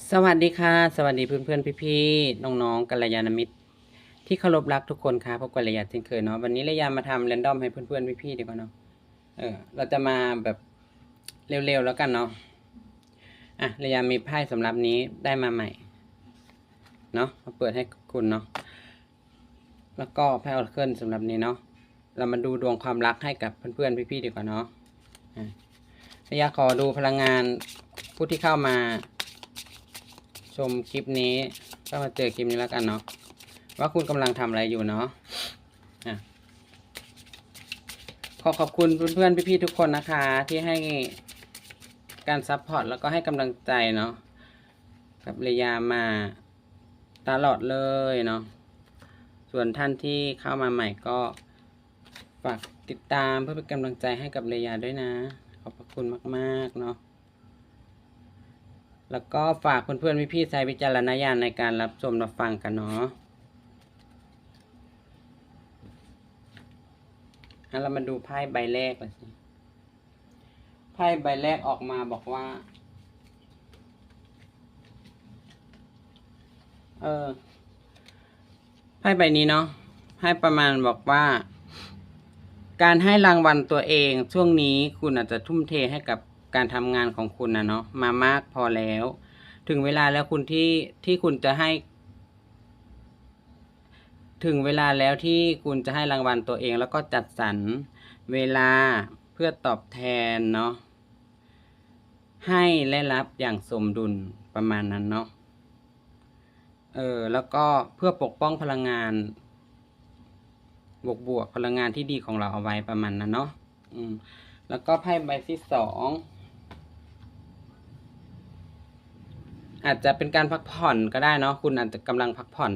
สวัสดีค่ะ สวัสดีเพื่อนเพื่อนพี่พี่ๆน้องๆกัลยาณมิตร ที่เคารพรักทุกคนค่ะพบกันระยะเช่นเคยเนาะวันนี้ระยามาทำเรนดอมให้เพื่อนเพื่อนพี่พี่ๆดีกว่าเนาะเออเราจะมาแบบเร็วๆแล้วกันเนาะอะระยามีไพ่สำหรับนี้ได้มาใหม่เนาะมาเปิดให้คุณเนาะแล้วก็ไพ่ออร์เคิลสำหรับนี้เนาะเรามาดูดวงความรักให้กับเพื่อนเพื่อนพี่พี่ๆดีกว่าเนาะระยาขอดูพลังงานผู้ที่เข้ามา ชมคลิปนี้ก็มาเจอคลิปนี้แล้วกันเนาะว่าคุณกำลังทำอะไรอยู่เนาะอะขอขอบคุณเพื่อนๆพี่ๆทุกคนนะคะ ที่ให้การซัพพอร์ตแล้วก็ให้กำลังใจเนาะกับเรยามาตลอดเลยเนาะส่วนท่านที่เข้ามาใหม่ก็ฝากติดตามเพื่อเป็นกำลังใจให้กับเรยาด้วยนะ ขอบพระคุณมากๆเนาะ แล้วก็ฝากเพื่อนๆพี่ๆใช้วิจารณญาณในการรับชมรับฟังกันเนาะอะเรามาดูไพ่ใบแรกเลยสิไพ่ใบแรกออกมาบอกว่า เออไพ่ใบนี้เนาะให้ประมาณบอกว่า การให้รางวัลตัวเอง ช่วงนี้คุณอาจจะทุ่มเทให้กับ การทำงานของคุณนะเนาะมามากพอแล้ว ถึงเวลาแล้วคุณที่ที่คุณจะให้ ถึงเวลาแล้วที่คุณจะให้รางวัลตัวเอง แล้วก็จัดสรรเวลาเพื่อตอบแทนเนาะให้และรับอย่างสมดุลประมาณนั้นเนาะเออแล้วก็เพื่อปกป้องพลังงาน บวกบวกพลังงานที่ดีของเราเอาไว้ประมาณนั้นเนาะอืมแล้วก็ไพ่ใบที่สอง อาจจะเป็นการพักผ่อนก็ได้เนาะคุณอาจจะกำลังพักผ่อน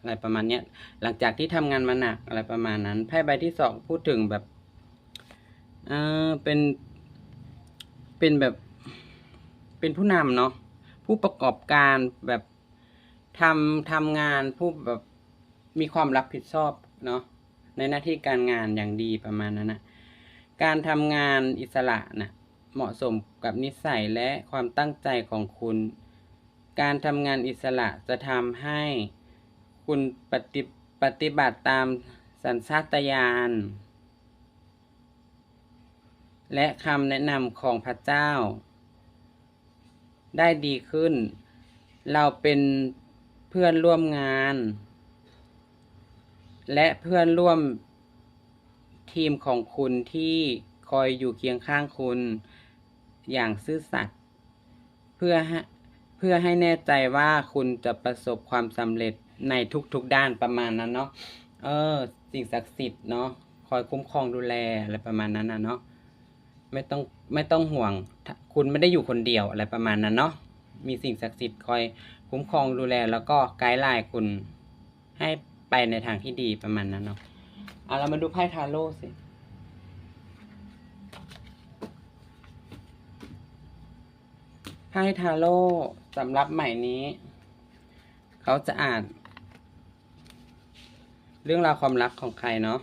อะไรประมาณเนี้ยหลังจากที่ทำงานมาหนักอะไรประมาณนั้น ไพ่ใบที่สองพูดถึงแบบเออเป็น เป็นแบบ เป็นผู้นำเนาะผู้ประกอบการแบบทำทำงานผู้แบบมีความรับผิดชอบเนาะในหน้าที่การงานอย่างดีประมาณนั้นนะการทำงานอิสระน่ะเหมาะสมกับนิสัยและความตั้งใจของคุณ การทำงานอิสระจะทำให้คุณปฏิปฏิบัติตามสัญชาตญาณและคำแนะนำของพระเจ้า ได้ดีขึ้น เราเป็นเพื่อนร่วมงาน และเพื่อนร่วมทีมของคุณที่คอยอยู่เคียงข้างคุณอย่างซื่อสัตย์เพื่อ เพื่อให้แน่ใจว่าคุณจะประสบความสำเร็จในทุกๆด้านประมาณนั้นเนาะเออ สิ่งศักดิ์สิทธิ์เนาะคอยคุ้มครองดูแลอะไรประมาณนั้นนะเนาะไม่ต้องไม่ต้องห่วง คุณไม่ได้อยู่คนเดียวอะไรประมาณนั้นเนาะมีสิ่งศักดิ์สิทธิ์คอยคุ้มครองดูแล แล้วก็ไกด์ไลน์คุณให้ไปในทางที่ดีประมาณนั้นเนาะเอาเรามาดูไพ่ทาโร่สิ ไพ่ทาโร่สำหรับใหม่นี้ เขาจะอ่าน เรื่องราวความรักของใครเนาะ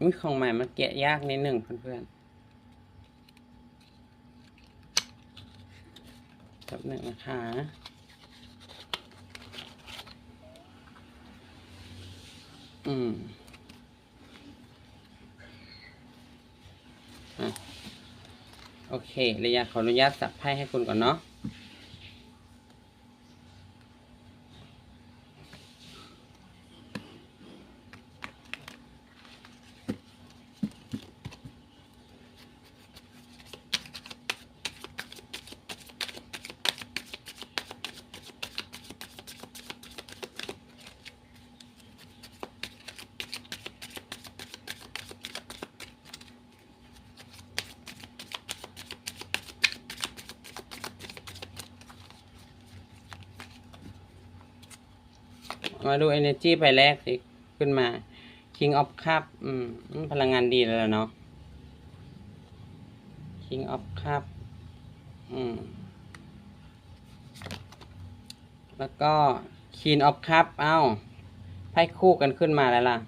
อุ้ยของใหม่มันเกะยากนิดหนึ่งเพื่อนๆแป๊บหนึ่งนะคะอืมอะ โอเคระยะขออนุญาตสับไพ่ให้คุณก่อนเนาะ มาดู energy ไปแรกสิ ขึ้นมา king of cup อืม พลังงานดีแล้วเนาะ king of cup อืม แล้วก็ queen of cup เอ้า ไพ่คู่กันขึ้นมาแล้วล่ะ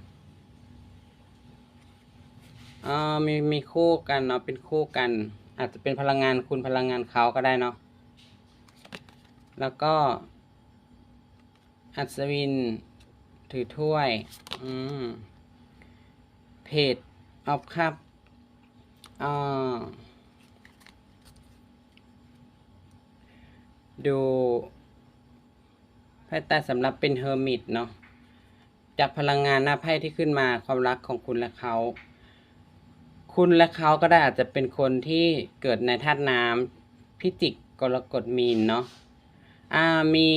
อ๋อมีมีคู่กันเนาะ เป็นคู่กัน อาจจะเป็นพลังงานคุณพลังงานเขาก็ได้เนาะ แล้วก็ อัศวิน ถือถ้วย อืมเพจออฟครับอ่าดูไพ่ใต้สำหรับเป็นเฮอร์มิตเนาะจากพลังงานหน้าไพ่ที่ขึ้นมาความรักของคุณและเขา คุณและเขาก็ได้อาจจะเป็นคนที่เกิดในธาตุน้ำพิจิกกรกฎมีนเนาะอ่ามี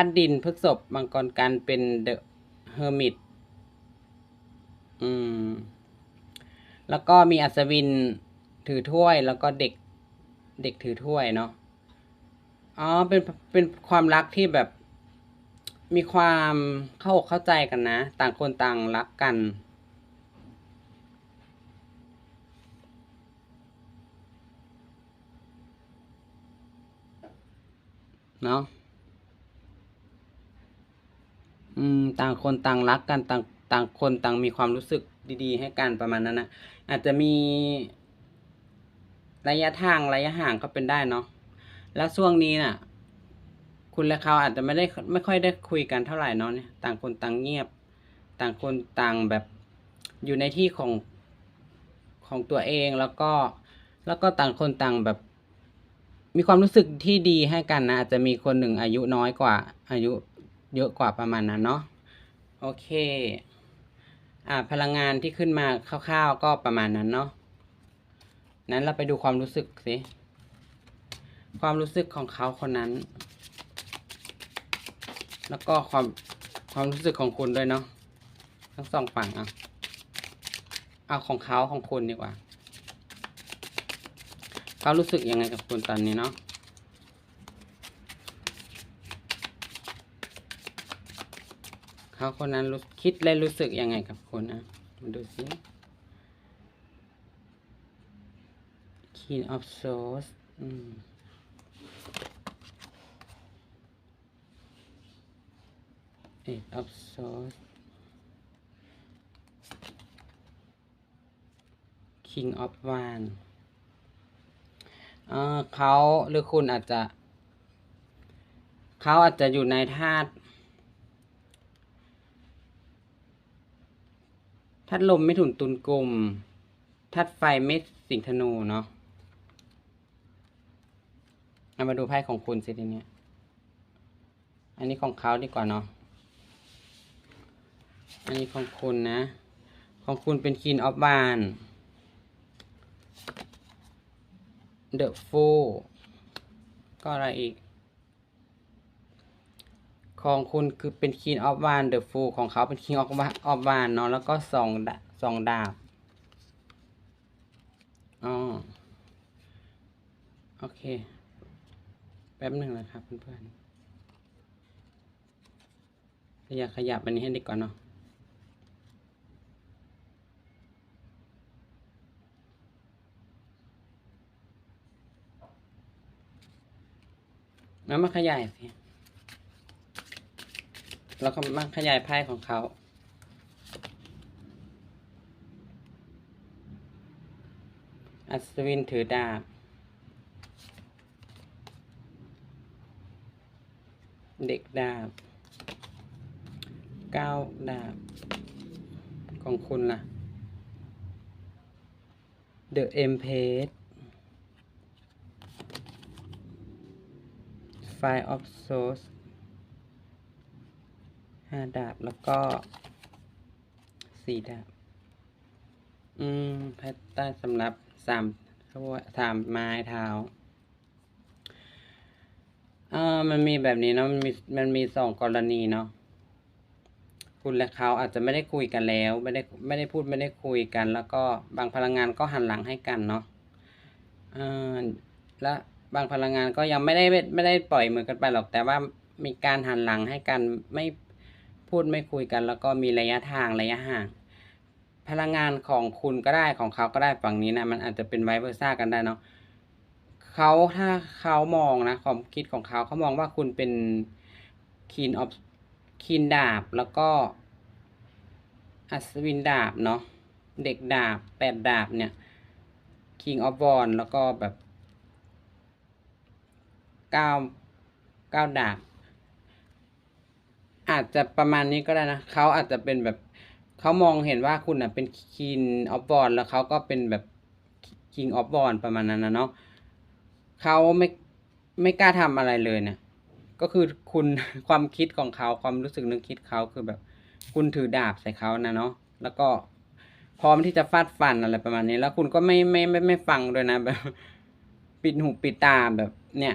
าตุดินพฤกษภมังกรกันเป็นเดอะเฮอร์มิตอืม แล้วก็มีอัศวินถือถ้วยแล้วก็เด็กเด็กถือถ้วยเนาะ อ๋อ เป็น เป็นความรักที่แบบ มีความเข้าอกเข้าใจกันนะ ต่างคนต่างรักกัน เนาะ อืมต่างคนต่างรักกันต่างต่างคนต่างมีความรู้สึกดีๆ ให้กันประมาณนั้นนะอาจจะมีระยะทางระยะห่างก็เป็นได้เนาะแล้วช่วงนี้น่ะ คุณและเขาอาจจะไม่ได้ไม่ค่อยได้คุยกันเท่าไหร่เนาะเนี่ยต่างคนต่างเงียบ ต่างคนต่างแบบอยู่ในที่ของของตัวเองแล้วก็แล้วก็ต่างคนต่างแบบ มีความรู้สึกที่ดีให้กันนะอาจจะมีคนหนึ่งอายุน้อยกว่า อายุ เยอะกว่าประมาณนั้นเนาะโอเคอ่าพลังงานที่ขึ้นมาคร่าวๆก็ประมาณนั้นเนาะนั้นเราไปดูความรู้สึกสิความรู้สึกของเขาคนนั้น แล้วก็ความความรู้สึกของคุณด้วยเนาะทั้งสองฝั่งอะเอาของเขาของคุณดีกว่า เขารู้สึกยังไงกับคุณตอนนี้เนาะ เขาคนนั้นรู้คิดและรู้สึกยังไงกับคุณอะมาดูสิ King of Swords อืม Eight of Swords King of Wands เอ่อเขาหรือคุณอาจจะ เขาอาจจะอยู่ในธาตุ ธาตุลมไม่ถุนตุนกลมธาตุไฟไม่สิงธนูเนาะเอามาดูไพ่ของคุณสิทีเนี้ยอันนี้ของเขาดีกว่าเนาะ อันนี้ของคุณนะ ของคุณเป็น Queen of w a n The Fool ก็อะไรอีก ของคุณคือเป็น Queen of w a n The Fool ของเขาเป็น King of Wa- of w a n เนาะแล้วก็สองสองดาบอ๋อโอเค แป๊บหนึ่งนะครับเพื่อนๆอยากขยับอันนี้ให้ดีก่อนเนาะแล้วมาขยายสิ แล้วก็มาขยายไพ่ของเขาอัศวินถือดาบ เด็กดาบเก้าดาบ ของคุณล่ะ The Empress Five of Swords ห้าดาบแล้วก็สี่ดาบ อืมภายใต้สำหรับสามเขาว่าสามไม้เท้าเออมันมีแบบนี้เนาะมันมีมันมีสองกรณีเนาะคุณและเขาอาจจะไม่ได้คุยกันแล้ว ไม่ได้ไม่ได้พูดไม่ได้คุยกัน แล้วก็บางพลังงานก็หันหลังให้กันเนาะเออและบางพลังงานก็ยังไม่ได้ไม่ได้ปล่อยมือกันไปหรอก แต่ว่ามีการหันหลังให้กันไม่ พูดไม่คุยกัน แล้วก็มีระยะทางระยะห่าง พลังงานของคุณก็ได้ของเขาก็ได้ฝั่งนี้นะมันอาจจะเป็นไวเวอร์ซ่ากันได้เนาะเขาถ้าเขามองนะความคิดของเขาเขามองว่าคุณเป็นคีนออฟคีนดาบแล้วก็อัศวินดาบเนาะเด็กดาบแปดดาบเนี่ย King of w a n แล้วก็แบบเก้าเก้าดาบ อาจจะประมาณนี้ก็ได้นะเขาอาจจะเป็นแบบเขามองเห็นว่าคุณอะเป็น King of w a n แล้วเขาก็เป็นแบบ King of w a n ประมาณนั้นนะเนาะเขาไม่ไม่กล้าทำอะไรเลยเนี่ยก็คือคุณความคิดของเขาความรู้สึกนึกคิดเขาคือแบบ คุณถือดาบใส่เขานะเนาะแล้วก็พร้อมที่จะฟาดฟันอะไรประมาณนี้ แล้วคุณก็ไม่ไม่ไม่ไม่ฟังด้วยนะแบบ ปิดหูปิดตาแบบเนี่ย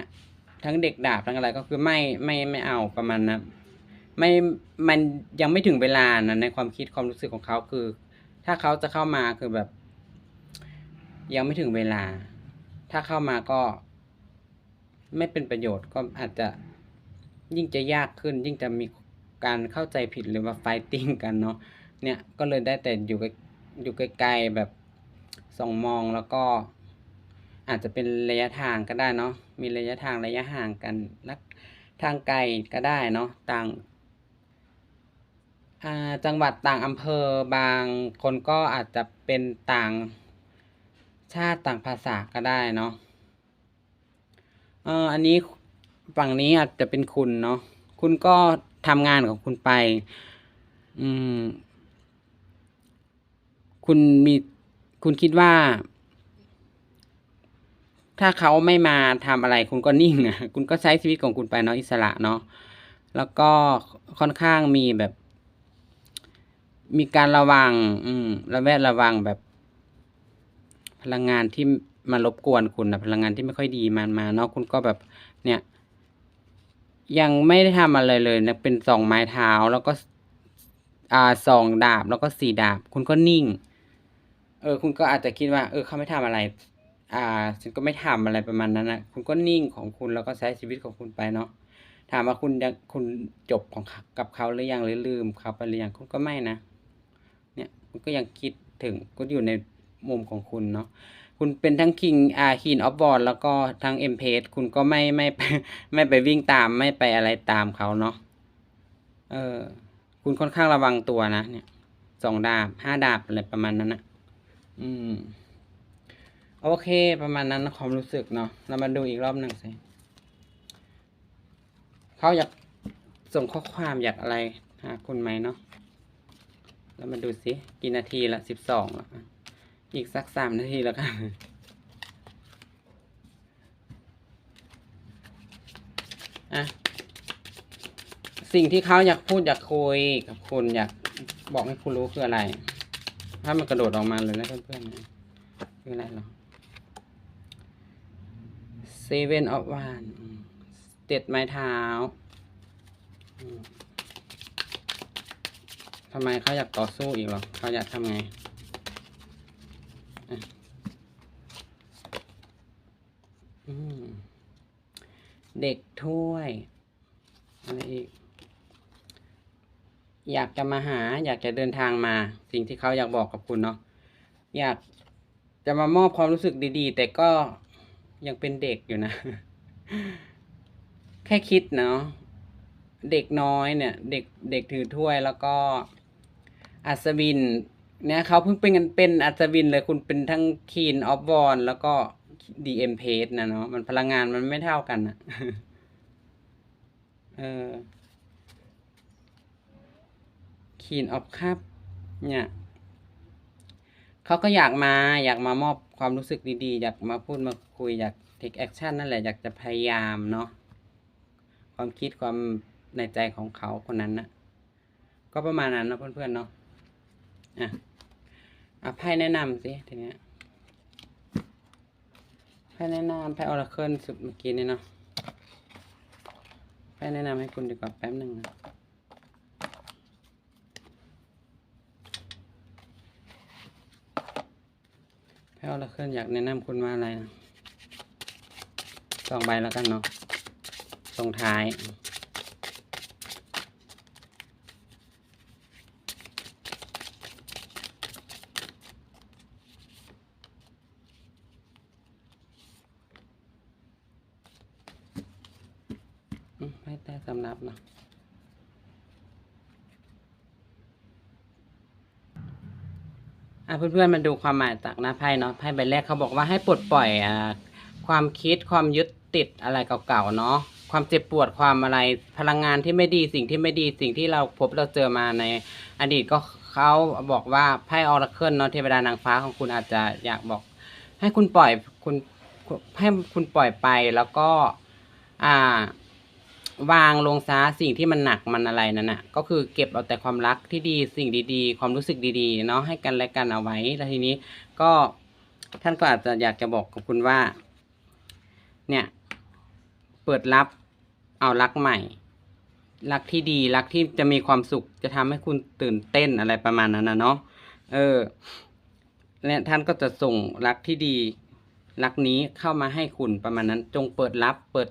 ทั้งเด็กดาบทั้งอะไรก็คือไม่ไม่ไม่เอาประมาณนะ ไม่มันยังไม่ถึงเวลานะในความคิดความรู้สึกของเขาคือ ถ้าเขาจะเข้ามาคือแบบ ยังไม่ถึงเวลา ถ้าเข้ามาก็ ไม่เป็นประโยชน์ก็อาจจะยิ่งจะยากขึ้น ยิ่งจะมีการเข้าใจผิดหรือว่าไฟติ้งกันเนาะเนี่ยก็เลยได้แต่อยู่ใกล้อยู่ไกลๆแบบส่องมองแล้วก็ อาจจะเป็นระยะทางก็ได้เนาะมีระยะทางระยะห่างกันนักทางไกลก็ได้เนาะต่าง จังหวัดต่างอำเภอบางคนก็อาจจะเป็นต่างชาติต่างภาษาก็ได้เนาะเอออันนี้ฝั่งนี้อาจจะเป็นคุณเนาะคุณก็ทำงานของคุณไป อืม คุณมีคุณคิดว่า ถ้าเขาไม่มาทำอะไร คุณก็นิ่งอะ คุณก็ใช้ชีวิตของคุณไปเนาะอิสระเนาะแล้วก็ค่อนข้างมีแบบ มีการระวัง อืมระแวดระวังแบบ พลังงานที่มารบกวนคุณนะพลังงานที่ไม่ค่อยดีมันมาเนาะคุณก็แบบ เนี่ย ยังไม่ได้ทำอะไรเลยนะเป็นสองไม้เท้าแล้วก็อ่าสองดาบแล้วก็สี่ดาบ คุณก็นิ่ง เออ คุณก็อาจจะคิดว่า เออเขาไม่ทำอะไร อ่า ฉันก็ไม่ทำอะไรประมาณนั้นนะคุณก็นิ่งของคุณแล้วก็ใช้ชีวิตของคุณไปเนาะถามว่าคุณยังคุณจบของกับเขาหรือยังหรือลืมเขาไปหรือยังคุณก็ไม่นะ คุณก็ยังคิดถึงก็อยู่ในมุมของคุณเนาะคุณเป็นทั้งคิงอาคินออฟบอลแล้วก็ทั้งเอ็มเพสคุณก็ไม่ไม่ไปไม่ไปวิ่งตามไม่ไปอะไรตามเขาเนาะเออคุณค่อนข้างระวังตัวนะเนี่ยสองดาบห้าดาบอะไรประมาณนั้นนะอืมโอเค ประมาณนั้นความรู้สึกเนาะเรามาดูอีกรอบหนึ่งสิเขาอยากส่งข้อความอยากอะไรหาคุณไหมเนาะ เรามาดูสิกี่นาทีละสิบสองแล้วอะอีกสักสามนาทีแล้วกันอะสิ่งที่เขาอยากพูดอยากคุยกับคุณอยากบอกให้คุณรู้คืออะไร ถ้ามันกระโดดออกมาเลยนะเพื่อนๆนะคืออะไรหรอ Seven of One อืมเจ็ดไม้เท้า ทำไมเขาอยากต่อสู้อีกหรอเขาอยากทำไงเด็กถ้วยอะไรอีก อยากจะมาหา อยากจะเดินทางมา สิ่งที่เขาอยากบอกกับคุณเนาะอยากจะมามอบความรู้สึกดีๆ แต่ก็ยังเป็นเด็กอยู่นะ แค่คิดเนาะเด็กน้อยเนี่ย เด็กเด็กถือถ้วยแล้วก็ อัศวินเนี่ยเขาเพิ่งเป็นเป็นอัศวินเลยคุณเป็นทั้งคีนออฟบอลแล้วก็ดีเอ็มเพสนะเนาะมันพลังงานมันไม่เท่ากันอะเออคีนออฟคัพเนี่ยเขาก็อยากมาอยากมามอบความรู้สึกดีๆ อยากมาพูดมาคุยอยากเทคแอคชั่นนั่นแหละอยากจะพยายามเนาะความคิดความในใจของเขาคนนั้นนะก็ประมาณนั้นนะเพื่อนๆเนาะ อะอะไพ่แนะนำสิทีเนี้ยไพ่แนะนำไพ่ออราเคิลสุดเมื่อกี้นี่เนาะไพ่แนะนำให้คุณดีกว่าแป๊บหนึ่งนะไพ่ออราเคิลอยากแนะนำคุณว่าอะไรนะสองใบแล้วกันเนาะส่งท้าย อืมให้แต่สำนับเนาะอะเพื่อนๆมาดูความหมายจากหน้าไพ่เนาะไพ่ใบแรกเขาบอกว่าให้ปลดปล่อยอ่าความคิดความยึดติดอะไรเก่าๆเนาะความเจ็บปวดความอะไรพลังงานที่ไม่ดีสิ่งที่ไม่ดีสิ่งที่เราพบเราเจอมาในอดีตก็เขาบอกว่าไพ่ออราเคิลเนาะเทวดานางฟ้าของคุณอาจจะอยากบอก ให้คุณปล่อยคุณให้คุณปล่อยไปแล้วก็ อ่า วางลงซะสิ่งที่มันหนักมันอะไรนั่นน่ะ ก็คือเก็บเอาแต่ความรักที่ดีสิ่งดีๆ ความรู้สึกดีๆ เนาะให้กันและกันเอาไว้แล้วทีนี้ก็ท่านก็อาจจะอยากจะบอกกับคุณว่า เนี่ย เปิดรับเอารักใหม่ รักที่ดีรักที่จะมีความสุขจะทำให้คุณตื่นเต้นอะไรประมาณนั้นนะเนาะเออและท่านก็จะส่งรักที่ดีรักนี้เข้ามาให้คุณประมาณนั้น จงเปิดรับเปิด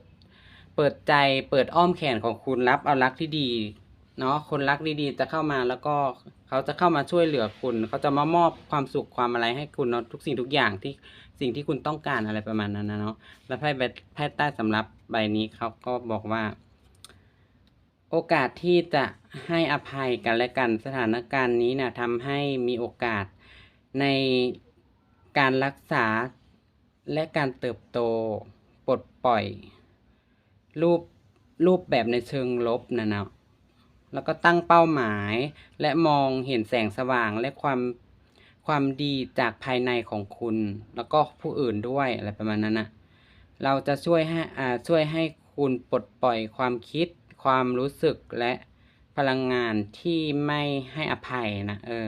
เปิดใจเปิดอ้อมแขนของคุณรับเอารักที่ดีเนาะคนรักดีๆจะเข้ามาแล้วก็เขาจะเข้ามาช่วยเหลือคุณ เขาจะมามอบความสุขความอะไรให้คุณเนาะทุกสิ่งทุกอย่างที่สิ่งที่คุณต้องการอะไรประมาณนั้นนะเนาะแล้วไพ่ใบไพ่ใต้สำรับใบนี้เขาก็บอกว่า โอกาสที่จะให้อภัยกันและกันสถานการณ์นี้นี่ยทำให้มีโอกาสในการรักษาและการเติบโตปลดปล่อย รูปรูปแบบในเชิงลบนะนะแล้วก็ตั้งเป้าหมายและมองเห็นแสงสว่างและความความดีจากภายในของคุณ แล้วก็ผู้อื่นด้วยอะไรประมาณนั้นนะเราจะช่วยให้อ่าช่วยให้คุณปลดปล่อยความคิด ความรู้สึกและพลังงานที่ไม่ให้อภัยนะเออ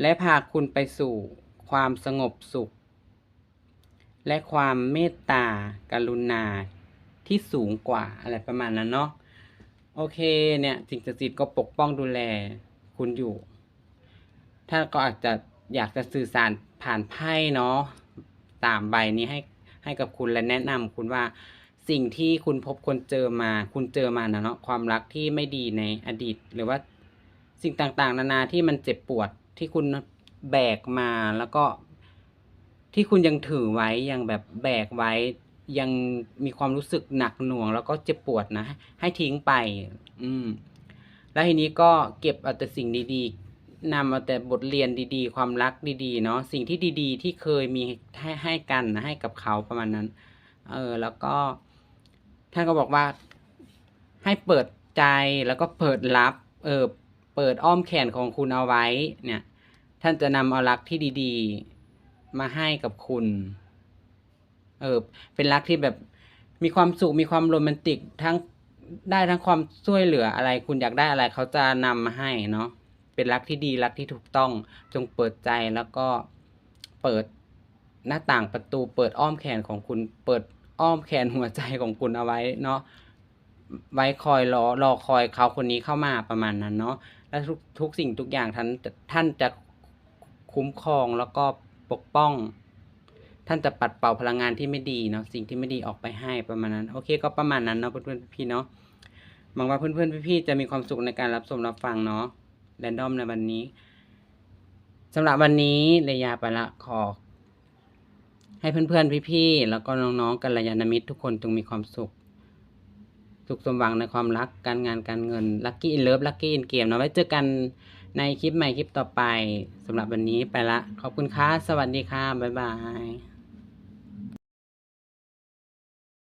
และพาคุณไปสู่ความสงบสุข และความเมตตากรุณา ที่สูงกว่าอะไรประมาณนั้นเนาะโอเคเนี่ยสิ่งศักดิ์สิทธิ์ก็ปกป้องดูแลคุณอยู่ ท่านก็อาจจะอยากจะสื่อสารผ่านไพ่เนาะตามใบนี้ให้ให้กับคุณและแนะนำคุณว่าสิ่งที่คุณพบคนเจอมา คุณเจอมานะเนาะความรักที่ไม่ดีในอดีต หรือว่าสิ่งต่างๆ นานาที่มันเจ็บปวดที่คุณแบกมาแล้วก็ที่คุณยังถือไว้ยังแบบแบกไว้ ยังมีความรู้สึกหนักหน่วง แล้วก็เจ็บปวดนะ ให้ทิ้งไป อืม แล้วทีนี้ก็เก็บเอาแต่สิ่งดีๆนำเอาแต่บทเรียนดีๆ ความรักดีๆ เนาะสิ่งที่ดีๆ ที่เคยมีให้ให้กันนะให้กับเขาประมาณนั้น เออ แล้วก็ ท่านก็บอกว่า ให้เปิดใจแล้วก็เปิดรับ เออ เปิดอ้อมแขนของคุณเอาไว้ เนี่ย ท่านจะนำเอารักที่ดี ๆ มาให้กับคุณ เออเป็นรักที่แบบมีความสุขมีความโรแมนติกทั้งได้ทั้งความช่วยเหลืออะไร คุณอยากได้อะไรเขาจะนำมาให้เนาะเป็นรักที่ดีรักที่ถูกต้องจงเปิดใจแล้วก็เปิดหน้าต่างประตู เปิดอ้อมแขนของคุณ เปิดอ้อมแขนหัวใจของคุณเอาไว้เนาะไว้คอยรอรอคอยเขาคนนี้เข้ามาประมาณนั้นเนาะและทุกทุกสิ่งทุกอย่างท่านท่านจะคุ้มครองแล้วก็ปกป้อง ท่านจะปัดเป่าพลังงานที่ไม่ดีเนาะสิ่งที่ไม่ดีออกไปให้ประมาณนั้น โอเคก็ประมาณนั้นเนาะเพื่อนๆพี่เนาะหวังว่าเพื่อนๆพี่ๆจะมีความสุขในการรับชมรับฟังเนาะแรนดอมในวันนี้สำหรับวันนี้เลยยาไปละขอ ให้เพื่อนๆพี่ๆแล้วก็น้องๆกัลยาณมิตรทุกคนจงมีความสุข สุขสมหวังในความรักการงานการเงินลัคกี้อินเลิฟลัคกี้อินเกมเนาะไว้เจอกันในคลิปใหม่คลิปต่อไปสำหรับวันนี้ไปละ ขอบคุณค่ะ สวัสดีค่ะ บ๊ายบาย